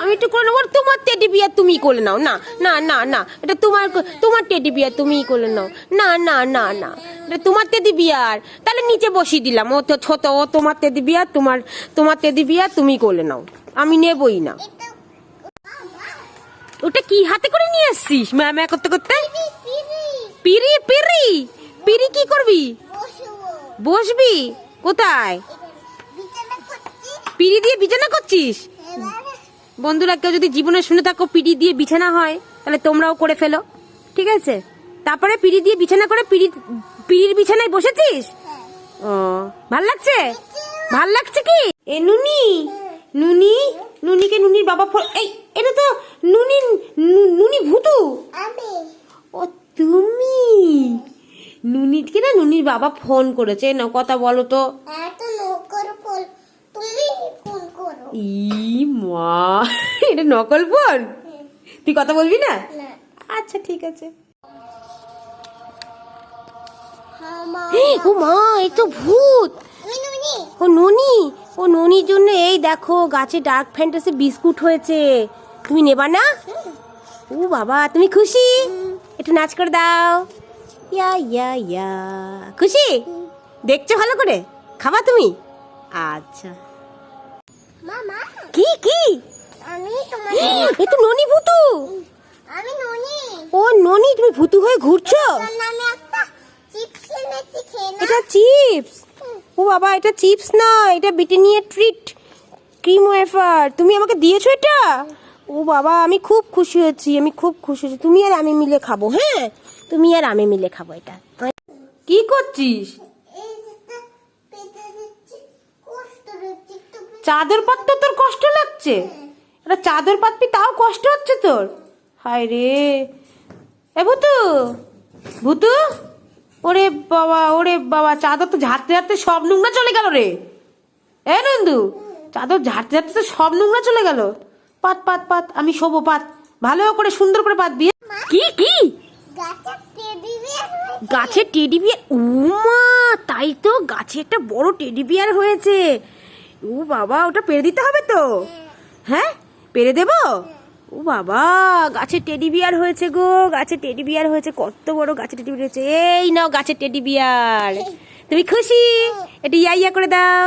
আমি একটু করে নেব তোমার টেডি বিয়ার তুমি করে নাও। না না না না এটা তোমার তোমার টেডি বিয়ার তুমিই করে নাও। না না না না এটা তোমার টেডি বিয়ার তাহলে নিচে বসিয়ে দিলাম। ও তো ছোট ও তোমার টেডি বিয়ার তোমার তোমার টেডি বিয়ার তুমি করে নাও। আমি নেবই না। ওটা কি হাতে করে নিয়ে এসছিস ম্যা ম্যা করতে করতে? পিরি পিরি পিরি কি করবি? বসবি? কোথায়? পিড়ি দিয়ে বিছানা করছিস? বন্ধুরা কেউ যদি জীবনে শুনে থাকো পিড়ি দিয়ে বিছানা হয় তাহলে তোমরাও করে ফেলো। ঠিক আছে? তারপরে পিড়ি দিয়ে বিছানা করে পিড়ি পিড়ির বিছানায় বসেছিস? ও ভালো লাগছে? ভালো লাগছে কি? এ নুনি! নুনি? নুনিকে নুনির বাবা ফোন এই এটা তো নুনি নুনি ভুতু? আমি। ও তুমি? নুনিকে না নুনির বাবা ফোন করেছে। না কথা বলো তো। ই মা এটা নকল ফোন? তুই কথা বলবি না? আচ্ছা ঠিক আছে। হ্যাঁ ও মা এই তো ভূত। ও ননি ও ননির জন্য এই দেখো গাছে ডার্ক ফ্যান্টাসি বিস্কুট হয়েছে। তুমি নেবা না? ও বাবা তুমি খুশি? একটু নাচ করে দাও। ইয়া ইয়া ইয়া। খুশি? দেখছ ভালো করে? খাবা তুমি? আচ্ছা। মামা। কি কি? আমি তোমার এ তো ননি ভূতু। আমি নুনি। ও ননি তুমি ভূতু হয়ে ঘুরছো? নামে একটা চিপস এনেছি খেয়ে না এটা চিপস? ও বাবা এটা চিপস না এটা ব্রিটানিয়া ট্রিট। ক্রিম ওয়েফার তুমি আমাকে দিয়েছ এটা? ও বাবা আমি খুব খুশি হয়েছি আমি খুব খুশি হয়েছি। তুমি আর আমি মিলে খাব হ্যাঁ? তুমি আর আমি মিলে খাব এটা। কি করছিস এই যেটা পেতে দিচ্ছি কষ্ট হচ্ছে একটু চাদর পাততে তোর কষ্ট লাগছে। এটা চাদর পাতবি তাও কষ্ট হচ্ছে তোর? হায় রে। এ ভুতু ভুতু ওরে বাবা ওরে বাবা চাদর তো ঝাড়তে ঝাড়তে সব নোংরা চলে গেল রে। এ নন্দু চাদর ঝাড়তে ঝাড়তে তো সব নোংরা চলে গেল। পাত পাত পাত আমি শোবো পাত। ভালো করে সুন্দর করে পাত দিয়ে। কি কি? গাছে টেডি বিয়ার উমা তাই তো গাছে একটা বড় টেডি বিয়ার হয়েছে। ও বাবা ওটা পেরে দিতে হবে তো? হ্যাঁ? পেরে দেব? ও বাবা গাছের টেডি বিয়ার হয়েছে গো গাছের টেডি বিয়ার হয়েছে কত বড় গাছের টেডি বিয়ার হয়েছে। এই নাও গাছের টেডি বিয়ার তুমি খুশি? এটা ইয়া ইয়া করে দাও।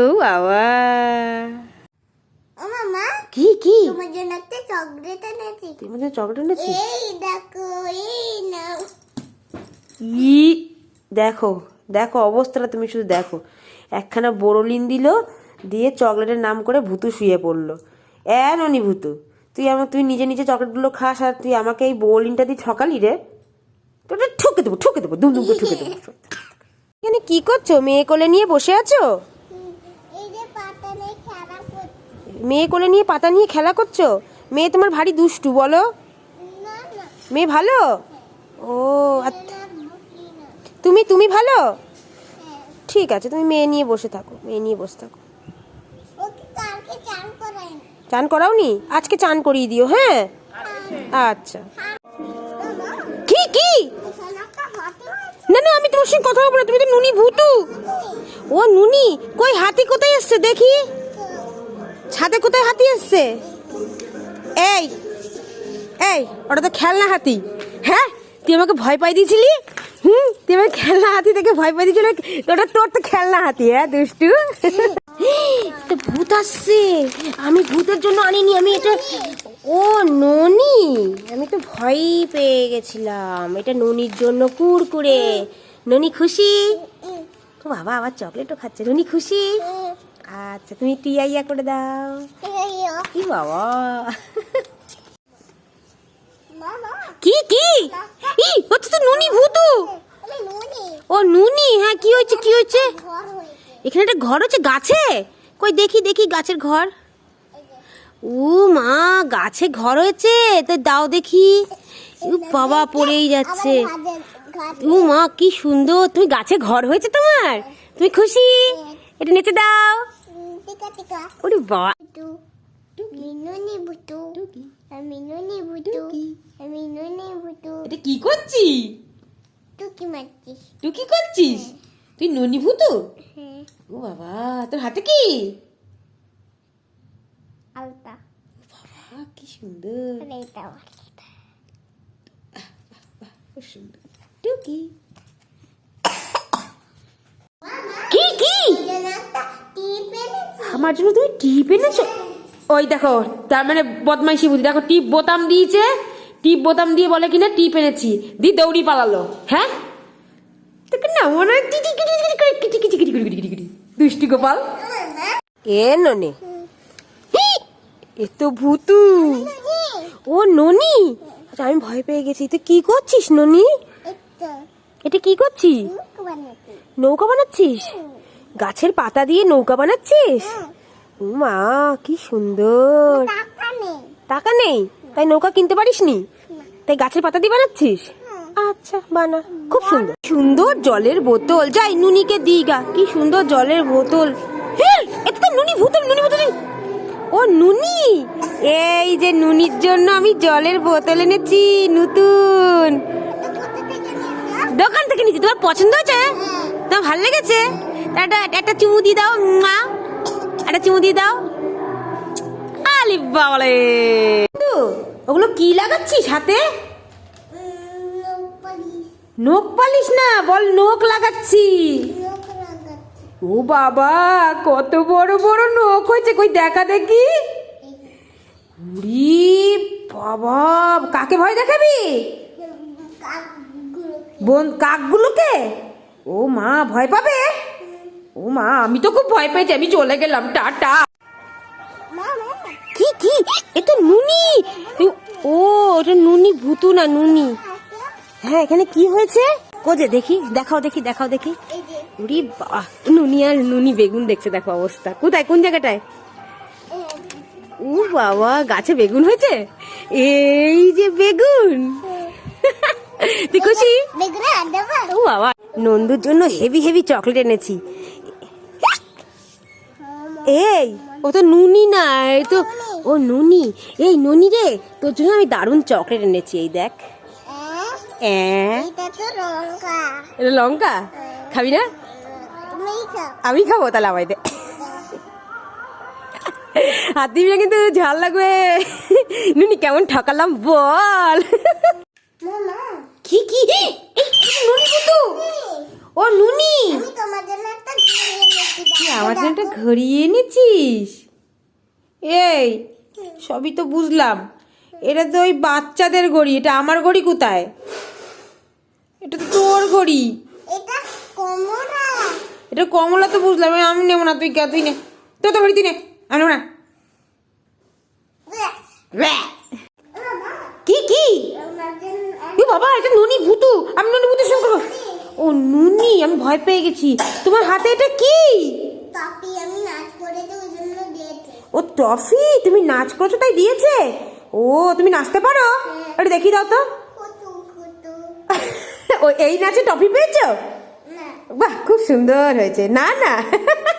ও বাবা। কি কি? তোমার জন্য একটা চকলেট এনেছি। তুই মধ্যে চকলেট এনেছিস এই দেখো এই নাও। ই দেখো। দেখো অবস্থাটা তুমি শুধু দেখো। একখানা বোরোলিন দিল দিয়ে চকলেটের নাম করে ভুতু শুয়ে পড়ল। এ ননি ভুতু তুই আমার তুই নিজে নিজে চকলেটগুলো খাস আর তুই আমাকে এই বোরোলিনটা দিয়ে ঠকালি রে? তোটা ঠুকে দেবো ঠুকে দেবো দুম দুম করে ঠুকে দেবো। এখানে কি করছ? মেয়ে কোলে নিয়ে বসে আছো? মেয়ে কোলে নিয়ে পাতা নিয়ে খেলা করছ? মেয়ে তোমার ভারী দুষ্টু বলো। মেয়ে ভালো? ও আচ্ছা। তুমি তুমি ভালো? ঠিক আছে তুমি মেয়ে নিয়ে বসে থাকো মেয়ে নিয়ে বসে থাকো। চান করাও নি। আজকে চান করিয়ে দিও হ্যাঁ? আচ্ছা। কি কি? না না আমি তোমার সঙ্গে কথা বলব না তুমি তো নুনি ভুতু। ও নুনি কই হাতি কোথায় এসছে দেখি? ছাদে কোথায় হাতি এসছে? এই এই ওটা তো খেলনা হাতি। হ্যাঁ তুই আমাকে ভয় পাই দিয়েছিলি? হুম তুই খেলনা হাতি থেকে ভয় পাই দিয়েছিলি। ওটা তোর তো খেলনা হাতি হ্যাঁ দুষ্টু? তো ভূত আসছে। আমি ভূতের জন্য আনিনি আমি এটা ও ননি? আমি তো ভয় পেয়ে গেছিলাম। এটা ননির জন্য কুরকুরে। ননি খুশি? ও বাবা আবার চকলেটও খাচ্ছে। ননি খুশি? আচ্ছা তুমি টিয়া ইয়া করে দাও। কি বাবা? কি কি? ই হচ্ছে তো নুনি ভূতু। ও নুনি হ্যাঁ কি হয়েছে কি হয়েছে? এখানে একটা ঘর হচ্ছে গাছে? কই দেখি দেখি গাছের ঘর। ও মা গাছে ঘর হয়েছে? তো দাও দেখি। বাবা পড়েই যাচ্ছে। ও মা কি সুন্দর তুমি গাছে ঘর হয়েছে তোমার? তুমি খুশি? এটা নিচে দাও। ওরে বাবা। আমি নুনি বুটু আমি নুনি বুটু এটা কি করছিস তুই কি মারছিস। তুই কি করছিস? তুই ননি ভূতু হ্যাঁ। ও বাবা তোর হাতে কি? আলতা। বাবা কি সুন্দর। এটা সুন্দর। টুকি। কি কি? আমার জন্য তুমি টিপ এনেছো? ওই দেখো তার মানে বদমাইশি বুদ্ধি। দেখো টিপ বোতাম দিয়েছে টিপ বোতাম দিয়ে বলে কিনা টিপ এনেছি। দি দৌড়ি পালালো হ্যাঁ? তোকে না মনে হয় kitty kitty kitty kitty kitty দুষ্টি Gopal. এ ননে। এ তো ভূতু। ও ননি। আচ্ছা, আমি ভয় পেয়ে গেছি। তুই কি করছিস ননি? এটা কি করছিস? নৌকা বানাচ্ছিস? গাছের পাতা দিয়ে নৌকা বানাচ্ছিস? মা কি সুন্দর। টাকা নেই। তাই নৌকা কিনতে পারিস নি। তাই গাছের পাতা দিয়ে বানাচ্ছিস? আচ্ছা বানা। খুব সুন্দর। সুন্দর জলের বোতল। যাই নুনিকে দিই গা। কি সুন্দর জলের বোতল। হ্যাঁ এটা তো নুনি বোতল নুনি বোতল ও নুনি? এই যে নুনির জন্য আমি জলের বোতল এনেছি নতুন। দোকান থেকে নিচ্ছি তোমার পছন্দ হয়েছে? তোমার ভালো লেগেছে? একটা একটা চুমু দিয়ে দাও মা একটা চুমু দিয়ে দাও। আলি বাবালে ওগুলো কি লাগাচ্ছিস হাতে? লোক পালিশ না, বল নখ লাগাচ্ছি। ও বাবা, কত বড় বড় নখ হয়েছে, কই দেখা দেখি। বাবা, কাকে ভয় দেখাবি? বোন, কাকগুলোকে? ও মা, ভয় পাবে? ও মা আমি তো খুব ভয় পেয়েছি আমি চলে গেলাম টাটা। কি কি? এ তো নুনি। ও এটা নুনি ভুতু না নুনি? হ্যাঁ এখানে কি হয়েছে? কোজে দেখি দেখাও দেখি দেখাও দেখি। উরি বাহ নুনি আর নুনি বেগুন দেখছে দেখো অবস্থা। কোথায়? কোন জায়গাটায়? ও বাবা গাছে বেগুন হয়েছে? এই যে বেগুন। তুই খুশি? ও বাবা নন্দুর জন্য হেভি হেভি চকলেট এনেছি। এই ও তো নুনি না এই তো ও নুনি। এই নুনি রে তোর জন্য আমি দারুণ চকলেট এনেছি এই দেখ। এটা লঙ্কা? খাবি না? আমি খাব তাহলে আমায় দে। হাত দিবি কিন্তু ঝাল লাগবে। নুনি কেমন ঠকালাম বল। কি কি? নুনি ও নুনি! তুই আমার জন্য একটা ঘড়ি এনেছিস? এই সবই তো বুঝলাম। এটা তো ওই বাচ্চাদের ঘড়ি এটা আমার ঘড়ি কোথায়? এটা তো তোর ঘড়ি। এটা কমলা। তো বুঝলাম আমি নেব না তুই তুই নে। তো তো ঘড়ি তুই নে আমি নেব না। কি কি? বাবা এটা নুনি ভুতু। আমি নুনি ভুতু সঙ্গে করব ও নুনি আমি ভয় পেয়ে গেছি। তোমার হাতে এটা কি? টফি আমি নাচ করেছি ওই জন্য দিয়েছে। ও টফি তুমি নাচ করছ তাই দিয়েছে? ও তুমি নাচতে পারো? একটু দেখি দাও তো। ও এই নাচে টফি পেয়েছ? না। বাহ খুব সুন্দর হয়েছে। না না।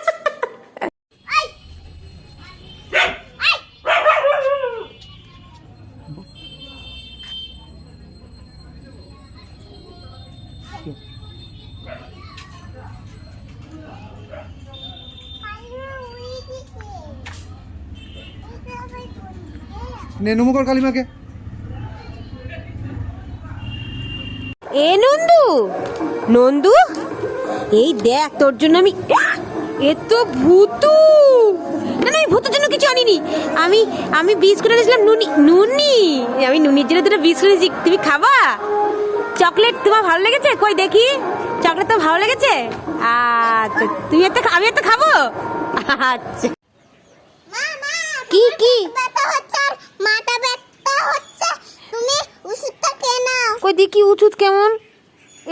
নে নমকর কালিমাকে। এ নন্দু নন্দু এই দেখ তোর জন্য আমি এ তো ভূতু। না না আমি ভূতের জন্য কিছু আনিনি। আমি আমি বীজ করে দিয়েছিলাম নুনি নুনি। আমি নুনির জন্য দুটো বীজ করেছি তুমি খাবা? চকলেট তোমার ভালো লেগেছে? কই দেখি। চকলেট তো ভালো লেগেছে? আচ্ছা তুমি একটা আমি একটা খাব? আচ্ছা। কি কি? মাথা ব্যথা হচ্ছে। তুমি ওষুধটা খেয়ে নাও। কই দেখি উচুত কেমন?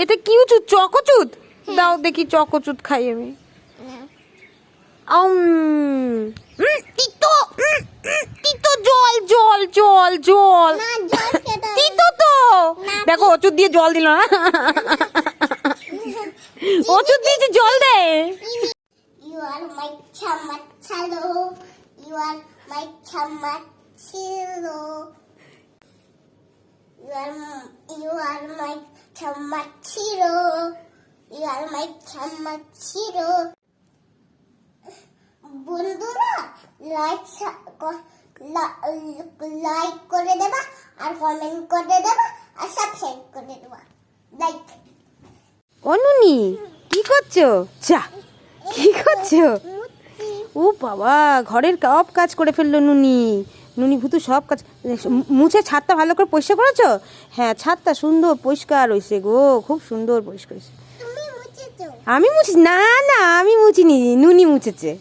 এটা কি উচুত চকচুত দাও দেখি চকচুত খাই আমি। তিতো। তিতো জল জল জল জল। তিতো তো। দেখো ওষুধ দিয়ে জল দিল না ওষুধ দিয়েছে জল দে। You are my chamachalo. You are my chamachilo. You are you are my chamachiro. You are my chamachiro. বন্ধুরা লাইক লাইক করে দেবা আর কমেন্ট করে দেবা আর সাবস্ক্রাইব করে দেবা লাইক ও নুনি কি করছ যা কি করছ ও বাবা ঘরের সব কাজ করে ফেলল নুনি নুনি ভুতু সব কাজ মুছে ছাদটা ভালো করে পরিষ্কার করেছ? হ্যাঁ ছাদটা সুন্দর পরিষ্কার হয়েছে গো খুব সুন্দর পরিষ্কার হয়েছে আমি মুছি না না আমি মুছিনি নুনি মুছেছে।